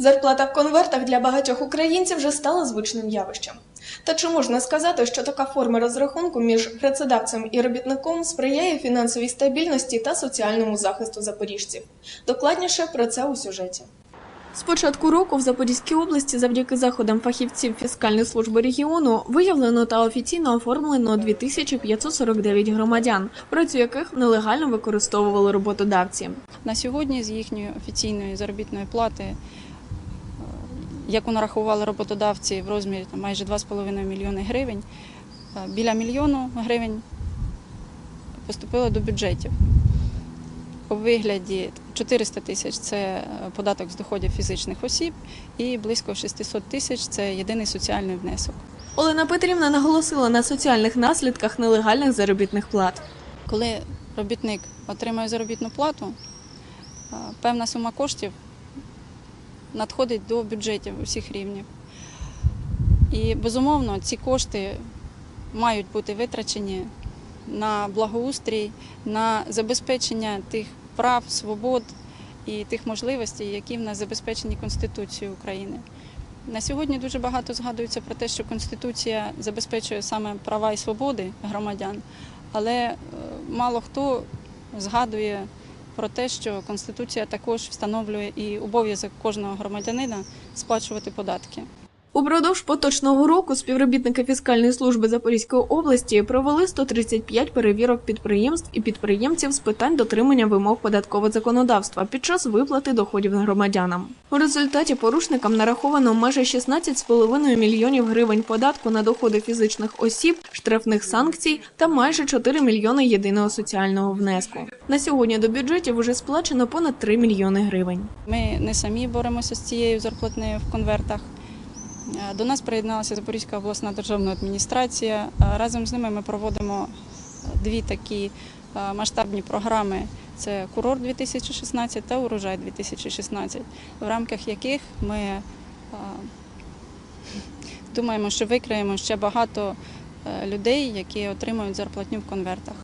Зарплата в конвертах для багатьох українців вже стала звичним явищем. Та чи можна сказати, що така форма розрахунку між працедавцем і робітником сприяє фінансовій стабільності та соціальному захисту запоріжців? Докладніше про це у сюжеті. З початку року в Запорізькій області завдяки заходам фахівців фіскальної служби регіону виявлено та офіційно оформлено 2549 громадян, працю яких нелегально використовували роботодавці. На сьогодні з їхньої офіційної заробітної плати, яку нарахували роботодавці в розмірі там, майже 2,5 мільйони гривень, е, біля мільйону гривень поступило до бюджетів. У вигляді 400 тисяч це е, податок з доходів фізичних осіб, і близько 600 тисяч це єдиний соціальний внесок. Олена Петрівна наголосила на соціальних наслідках нелегальних заробітних плат. Коли робітник отримує заробітну плату, е, певна сума коштів надходить до бюджетів усіх рівнів. І безумовно ці кошти мають бути витрачені на благоустрій, на забезпечення тих прав, свобод і тих можливостей, які в нас забезпечені Конституцією України. На сьогодні дуже багато згадується про те, що Конституція забезпечує саме права і свободи громадян, але е, мало хто згадує про те, що Конституція також встановлює і обов'язок кожного громадянина сплачувати податки. Упродовж поточного року співробітники фіскальної служби Запорізької області провели 135 перевірок підприємств і підприємців з питань дотримання вимог податкового законодавства під час виплати доходів громадянам. У результаті порушникам нараховано майже 16,5 мільйонів гривень податку на доходи фізичних осіб, штрафних санкцій та майже 4 мільйони єдиного соціального внеску. На сьогодні до бюджетів уже сплачено понад 3 мільйони гривень. Ми не самі боремося з цією зарплатнею в конвертах. Е, До нас приєдналася Запорізька обласна державна адміністрація. Е, Разом з ними ми проводимо дві такі е, масштабні програми: це Курорт 2016 та Урожай 2016, в рамках яких ми е, думаємо, що викриємо ще багато е, людей, які отримують зарплатню в конвертах.